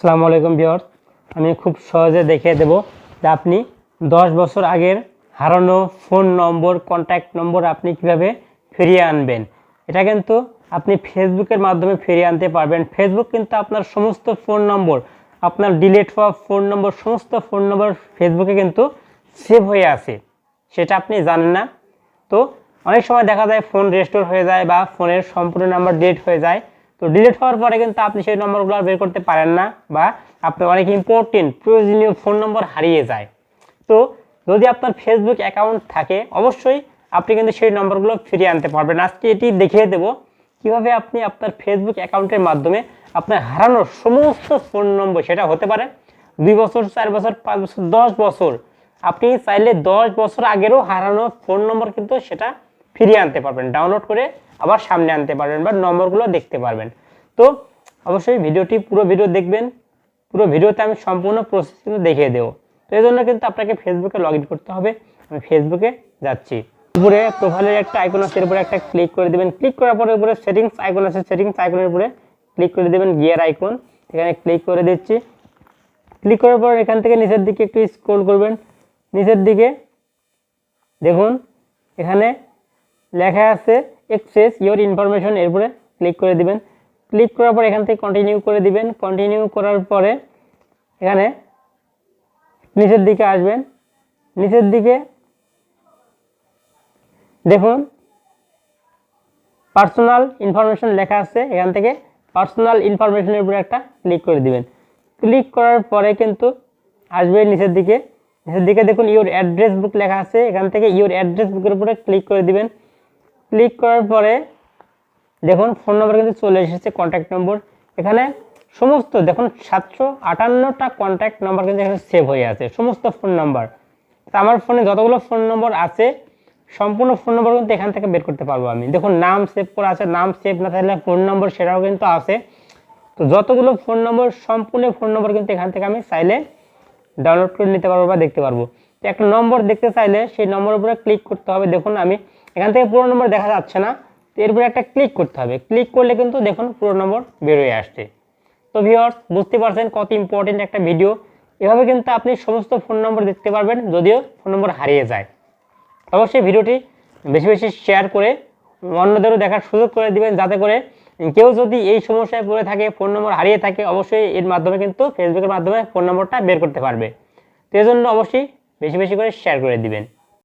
আসসালামু আলাইকুম বিয়র আমি খুব সহজে দেখিয়ে দেব যে আপনি দশ বছর আগের হারানো ফোন নম্বর কন্ট্যাক্ট নম্বর আপনি কীভাবে ফিরিয়ে আনবেন। এটা কিন্তু আপনি ফেসবুকের মাধ্যমে ফিরিয়ে আনতে পারবেন। ফেসবুক কিন্তু আপনার সমস্ত ফোন নম্বর, আপনার ডিলেট হওয়া ফোন নম্বর, সমস্ত ফোন নম্বর ফেসবুকে কিন্তু সেভ হয়ে আছে। সেটা আপনি জানেন না। তো অনেক সময় দেখা যায় ফোন রেস্টোর হয়ে যায় বা ফোনের সম্পূর্ণ নাম্বার ডিলিট হয়ে যায়। তো ডিলিট হওয়ার পরে কিন্তু আপনি সেই নম্বরগুলো আর বের করতে পারেন না বা আপনার অনেক ইম্পর্টেন্ট প্রয়োজনীয় ফোন নম্বর হারিয়ে যায়। তো যদি আপনার ফেসবুক অ্যাকাউন্ট থাকে, অবশ্যই আপনি কিন্তু সেই নম্বরগুলো ফিরিয়ে আনতে পারবেন। আজকে এটি দেখিয়ে দেব কীভাবে আপনি আপনার ফেসবুক অ্যাকাউন্টের মাধ্যমে আপনার হারানোর সমস্ত ফোন নম্বর সেটা হতে পারে দুই বছর, চার বছর, পাঁচ বছর, দশ বছর। আপনি চাইলে দশ বছর আগেরও হারানো ফোন নম্বর কিন্তু সেটা ফিরিয়ে আনতে পারবেন ডাউনলোড করে আবার সামনে আনতে পারবেন বা নম্বরগুলো দেখতে পারবেন। তো অবশ্যই ভিডিওটি পুরো ভিডিও দেখবেন, পুরো ভিডিওতে আমি সম্পূর্ণ প্রসেস কিন্তু দেখিয়ে দেবো। তো এই জন্য কিন্তু আপনাকে ফেসবুকে লগ করতে হবে, আমি ফেসবুকে যাচ্ছি। উপরে প্রোফাইলের একটা আইকন আছে, এর উপরে একটা ক্লিক করে দেবেন। ক্লিক করার পরে উপরে সেটিংস আইকন আছে সেটিংস আইকনের উপরে ক্লিক করে দেবেন গিয়ার আইকন এখানে ক্লিক করে দিচ্ছি। ক্লিক করার পর এখান থেকে নিচের দিকে একটু স্ক্রল করবেন। নিচের দিকে দেখুন, এখানে লেখা আছে এক্সেস ইওর ইনফরমেশন এরপরে ক্লিক করে দিবেন। ক্লিক করার পর এখান থেকে কন্টিনিউ করে দিবেন। কন্টিনিউ করার পরে এখানে নিচের দিকে আসবেন। নিচের দিকে দেখুন পার্সোনাল ইনফরমেশন লেখা আছে। এখান থেকে পার্সোনাল ইনফরমেশনের উপরে একটা ক্লিক করে দিবেন। ক্লিক করার পরে কিন্তু আসবে নিচের দিকে। নিচের দিকে দেখুন ইওর অ্যাড্রেস বুক লেখা আছে। এখান থেকে ইওর অ্যাড্রেস বুকের উপরে ক্লিক করে দিবেন। ক্লিক করার পরে দেখুন ফোন নম্বর কিন্তু চলে এসেছে কন্ট্যাক্ট নম্বর এখানে সমস্ত, দেখুন সাতশো আটান্নটা কন্ট্যাক্ট নম্বর কিন্তু এখানে সেভ হয়ে আছে, সমস্ত ফোন নাম্বার আমার ফোনে যতগুলো ফোন নম্বর আছে, সম্পূর্ণ ফোন নম্বর কিন্তু এখান থেকে বের করতে পারব আমি। দেখুন নাম সেভ করে আছে, নাম সেভ না থাকলে ফোন নম্বর সেটাও কিন্তু আছে। তো যতগুলো ফোন নম্বর সম্পূর্ণ ফোন নম্বর কিন্তু এখান থেকে আমি চাইলে ডাউনলোড করে নিতে পারব বা দেখতে পারব। তো একটা নম্বর দেখতে চাইলে সেই নম্বরের উপরে ক্লিক করতে হবে। দেখুন আমি এখান থেকে পুরো নম্বর দেখা যাচ্ছে না। তো এরপরে একটা ক্লিক করতে হবে। ক্লিক করলে কিন্তু দেখুন পুরো নম্বর বেরোয় আসছে। তো ভিওর্স বুঝতে পারছেন কত ইম্পর্টেন্ট একটা ভিডিও এভাবে কিন্তু আপনি সমস্ত ফোন নম্বর দেখতে পারবেন, যদিও ফোন নম্বর হারিয়ে যায়। অবশ্যই ভিডিওটি বেশি বেশি শেয়ার করে অন্যদেরও দেখার সুযোগ করে দিবেন, যাতে করে কেউ যদি এই সমস্যায় পড়ে থাকে ফোন নম্বর হারিয়ে থাকে, অবশ্যই এর মাধ্যমে কিন্তু ফেসবুকের মাধ্যমে ফোন নম্বরটা বের করতে পারবে। তো এই জন্য অবশ্যই বেশি বেশি করে শেয়ার করে দিবেন।